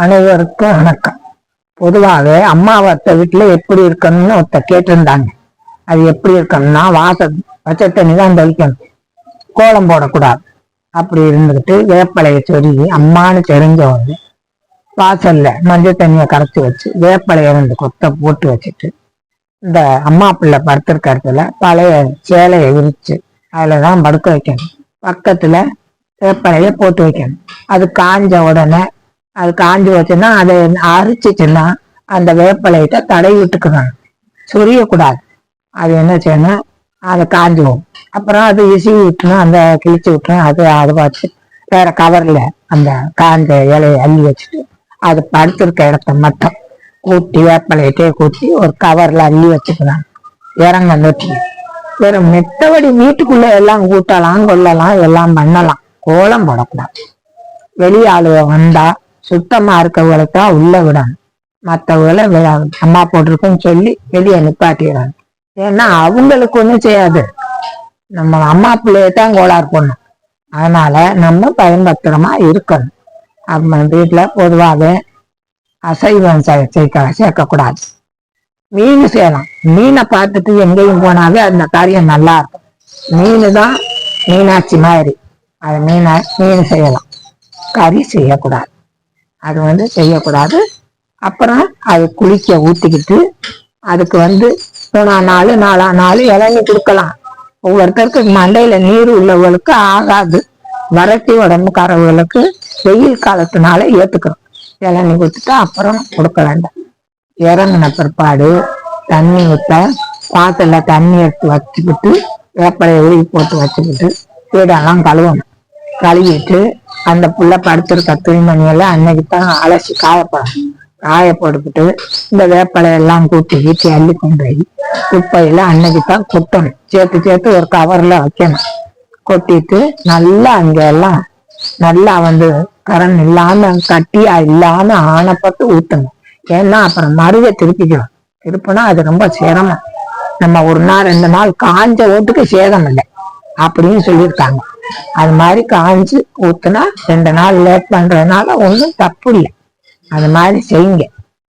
அனைவருக்கும் வணக்கம். பொதுவாகவே அம்மாவாத்த வீட்டுல எப்படி இருக்கணும்னு ஒருத்த கேட்டிருந்தாங்க. அது எப்படி இருக்கணும்னா வாச பச்சை தண்ணி தான் தெளிக்கணும். கோலம் போடக்கூடாது. அப்படி இருந்துக்கிட்டு வேப்பலையை சொருகி அம்மான்னு தெரிஞ்சவங்க வாசல்ல மஞ்சள் தண்ணியை கரைச்சி வச்சு வேப்பலையை ரெண்டு கொத்தை போட்டு வச்சுட்டு இந்த அம்மா பிள்ளை படுத்திருக்க இடத்துல பழைய சேலையை விரிச்சு அதில் தான் படுக்க வைக்கணும். பக்கத்தில் வேப்பலையை போட்டு வைக்கணும். அது காஞ்ச உடனே அது காஞ்சி வச்சுன்னா அதை அரிச்சிச்சுன்னா அந்த வேப்பலையிட்ட தடை விட்டுக்கணும். சொரியக்கூடாது. அது என்ன செய்யணும்? அதை காஞ்சிவோம் அப்புறம் அது இசி விட்டுணும் அந்த கிழிச்சு விட்டுரும் அது அதை வச்சு வேற கவரில் அந்த காஞ்ச இலையை அள்ளி வச்சுட்டு அது படுத்திருக்க இடத்த மட்டும் கூட்டி வேப்பலையிட்டே கூட்டி ஒரு கவர்ல அள்ளி வச்சுக்கலாம் இறங்க நொட்டி வெறும் மெத்தபடி வீட்டுக்குள்ள எல்லாம் கூட்டலாம் கொள்ளலாம் எல்லாம் பண்ணலாம். கோலம் போடக்கூடாது. வெளி ஆளுக வந்தா சுத்தமா இருக்கவங்களை தான் உள்ள விடணும். மற்றவங்களை அம்மா போட்டிருக்குன்னு சொல்லி வெளியே நிப்பாட்டிடுறாங்க ஏன்னா அவங்களுக்கு ஒண்ணும் செய்யாது. நம்ம அம்மா பிள்ளைய தான் கோளாறு பண்ணும் அதனால நம்ம பயன்பத்திரமா இருக்கணும். நம்ம வீட்டுல பொதுவாகவே அசைவம் சே- சேர்க்க சேர்க்கக்கூடாது. மீன் செய்யலாம் மீனை பார்த்துட்டு எங்கேயும் போனாவே அந்த காரியம் நல்லா இருக்கும். மீன் தான் மீனாட்சி மாதிரி. அது மீனை மீன் செய்யலாம் கறி செய்யக்கூடாது. அது வந்து செய்யக்கூடாது. அப்புறம் அது குளிக்க ஊற்றிக்கிட்டு அதுக்கு வந்து மூணா நாள் நாலா நாள் இளநீ கொடுக்கலாம். ஒவ்வொருத்தருக்கு மண்டையில நீர் உள்ளவர்களுக்கு ஆகாது. வறட்சி உடம்புக்காரவர்களுக்கு வெயில் காலத்தினால ஏத்துக்கிறோம். இளநீ கொடுத்துட்டு அப்புறம் கொடுக்க வேண்டாம். இறங்கின பிற்பாடு தண்ணி ஊற்ற பாத்திரல தண்ணி எடுத்து வச்சுக்கிட்டு வேப்பலையை உருவி போட்டு வச்சுக்கிட்டு வீடெல்லாம் கழுவணும். கழுவிட்டு அந்த புள்ள படுத்திருக்க துணிமணியெல்லாம் அன்னைக்கு தான் அலசி காயப்படணும் காய போட்டுக்கிட்டு இந்த வேப்பலை எல்லாம் கூட்டி வீட்டி அள்ளி கொண்டு போய் குப்பையில அன்னைக்கு தான் கொட்டணும். சேர்த்து சேர்த்து ஒரு கவர்ல வைக்கணும். கொட்டிட்டு நல்லா அங்க எல்லாம் நல்லா வந்து கரண் இல்லாம கட்டியா இல்லாம ஆனப்பட்டு ஊத்தணும். ஏன்னா அப்புறம் மருவை திருப்பிக்கணும் திருப்பினா அது ரொம்ப சிரமம். நம்ம ஒரு நாள் ரெண்டு நாள் காஞ்ச ஓட்டுக்கு சேதம் இல்லை. அப்படின்னு சொல்லியிருக்காங்க. அது மாதிரி காஞ்சு ஊத்துனா ரெண்டு நாள் லேட் பண்றதுனால ஒன்றும் தப்பு இல்லை. அது மாதிரி செய்யுங்க.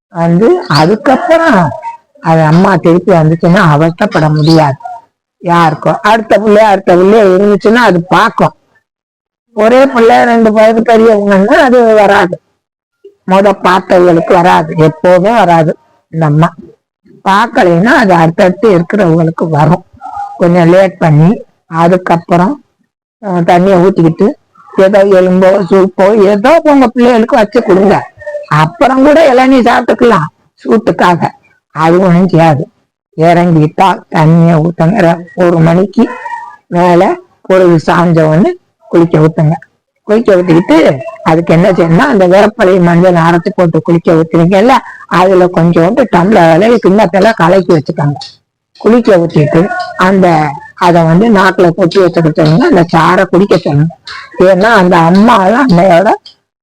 வந்து அதுக்கப்புறம் அது அம்மா திருப்பி வந்துச்சுன்னா அவஸ்தப்பட முடியாது. யாருக்கும் அடுத்த பிள்ளை அடுத்த பிள்ளை இருந்துச்சுன்னா அது பார்க்கும். ஒரே பிள்ளை ரெண்டு வயது பெரியவங்கன்னா அது வராது. முத பார்த்தவங்களுக்கு வராது. எப்போதும் வராது. இந்த அம்மா பார்க்கலைன்னா அது அடுத்தடுத்து இருக்கிறவங்களுக்கு வரும். கொஞ்சம் லேட் பண்ணி அதுக்கப்புறம் தண்ணியை ஊத்திக்கிட்டு ஏதோ எலும்போ சூப்போ ஏதோ உங்க பிள்ளைகளுக்கு வச்சு கொடுங்க. அப்புறம் கூட இளநீ சாப்பிட்டுக்கலாம் சூட்டுக்காக. அது ஒண்ணும் செய்யாது. இறங்கிட்டா தண்ணியை ஊத்துங்க. ஒரு மணிக்கு மேல பொழுது சாஞ்ச உடனே குளிக்க ஊத்துங்க. குளிக்க ஊத்திக்கிட்டு அதுக்கு என்ன செய்யணும்னா அந்த வேப்பலை மஞ்சள் அரைச்சு போட்டு குளிக்க ஊத்துறீங்கல்ல அதுல கொஞ்சோண்டு டம்ளர் கிண்ணத்தெல்லாம் கலக்கி வச்சுக்காங்க. குளிக்க ஊத்திட்டு அந்த அதை வந்து நாக்குல கொட்டி வச்சுக்கிட்டோம்னா அந்த சாரை குடிக்க சொல்லணும் ஏன்னா அந்த அம்மா அன்னையோட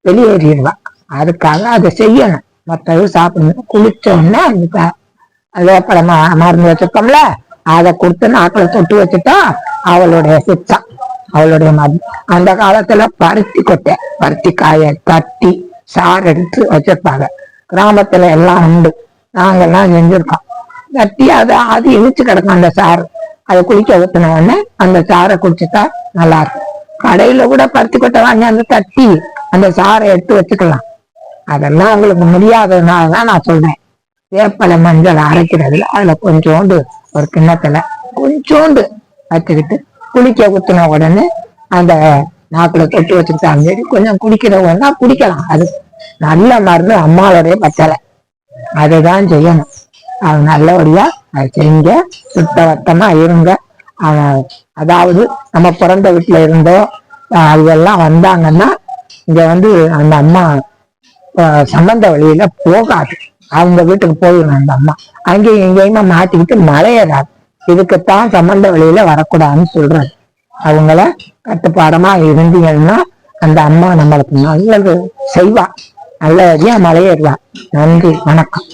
வெளியேறிடுவா. அதுக்காக அதை செய்யணும். மற்றது சாப்பிடணும். குளிச்சோடனே உடனே அந்த மருந்து வச்சிருக்கோம்ல அதை கொடுத்து நாக்கில் தொட்டு வச்சுட்டா அவளுடைய சித்தம் அவளுடைய மருந்து அந்த காலத்துல பருத்தி கொட்டை பருத்தி காய தட்டி சாறு எடுத்து வச்சிருப்பாங்க. கிராமத்துல எல்லாம் உண்டு. நாங்கெல்லாம் செஞ்சிருக்கோம். தட்டி அதை அது இழுச்சு கிடக்கும் அந்த சாறு. அதை குளிக்க ஊத்தின உடனே அந்த சாறை குடிச்சுட்டா நல்லா இருக்கும். கடையில கூட பருத்தி கொட்டை வாங்கி அந்த தட்டி அந்த சாறை எடுத்து வச்சுக்கலாம். அதெல்லாம் உங்களுக்கு முடியாததுனால தான் நான் சொல்றேன். வேப்பலை மஞ்சள் அரைக்கிறதுல அதுல கொஞ்சோண்டு ஒரு கிண்ணத்துல கொஞ்சோண்டு வச்சுக்கிட்டு குளிக்க ஊத்தின உடனே அந்த நாக்குல தொட்டு வச்சுக்கிட்டாங்க சரி கொஞ்சம் குடிக்கிறவங்கன்னா குடிக்கலாம். அது நல்ல மருந்து அம்மாவோடைய பச்சலை அதுதான் செய்யணும். அது நல்லபடியா செய்யுங்க சுத்தவட்டமா இருங்க. அதாவது நம்ம பிறந்த வீட்டுல இருந்தோ அஹ் இதெல்லாம் வந்தாங்கன்னா இங்க வந்து அந்த அம்மா சம்பந்த வழியில போகாது. அவங்க வீட்டுக்கு போயிடும் அந்த அம்மா. அங்கேயும் எங்கேயுமா மாட்டிக்கிட்டு மலையேறாது இதுக்குத்தான் சம்பந்த வழியில வரக்கூடாதுன்னு சொல்றாரு. அவங்கள கட்டுப்பாடமா இருந்தீங்கன்னா அந்த அம்மா நம்மளுக்கு நல்லது செய்வா. நல்லபடியா மலையேறுவா நன்றி வணக்கம்.